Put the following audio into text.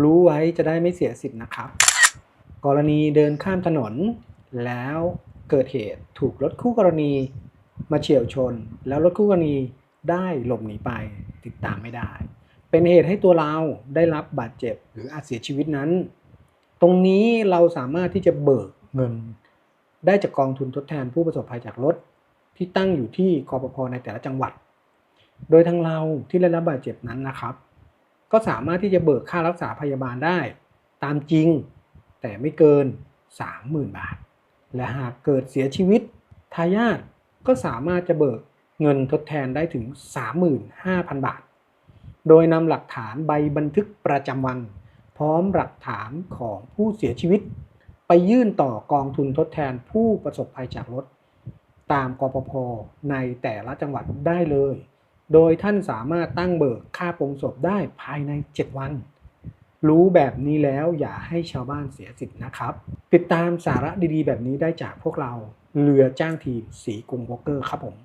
รู้ไว้จะได้ไม่เสียสิทธิ์นะครับ กรณีเดินข้ามถนน แล้วเกิดเหตุถูกรถคู่กรณีมาเฉี่ยวชน แล้วรถคู่กรณีได้หลบหนีไปติดตามไม่ได้ เป็นเหตุให้ตัวเราได้รับบาดเจ็บหรืออาจเสียชีวิตนั้น ตรงนี้เราสามารถที่จะเบิกเงิน ได้จากกองทุนทดแทนผู้ประสบภัยจากรถที่ตั้งอยู่ที่กปพในแต่ละจังหวัด โดยทางเราที่ได้รับบาดเจ็บนั้นนะครับ ก็สามารถที่จะเบิกค่ารักษาพยาบาลได้ ตามจริง แต่ไม่เกิน 30,000 บาท และหากเกิดเสียชีวิตทายาทก็สามารถจะเบิกเงินทดแทนได้ถึง 35,000 บาท โดยนำหลักฐานใบบันทึกประจำวัน พร้อมหลักฐานของผู้เสียชีวิต ไปยื่นต่อกองทุนทดแทนผู้ประสบภัยจากรถ ตามกปพในแต่ละจังหวัดได้เลย โดยท่านสามารถตั้งเบิกค่าปลงศพได้ภายใน 7 วัน รู้แบบนี้แล้วอย่าให้ชาวบ้านเสียสิทธิ์นะครับ ติดตามสาระดีๆ แบบนี้ได้จากพวกเราเรือจ้างทีมสีกรุงโบรกเกอร์ครับผม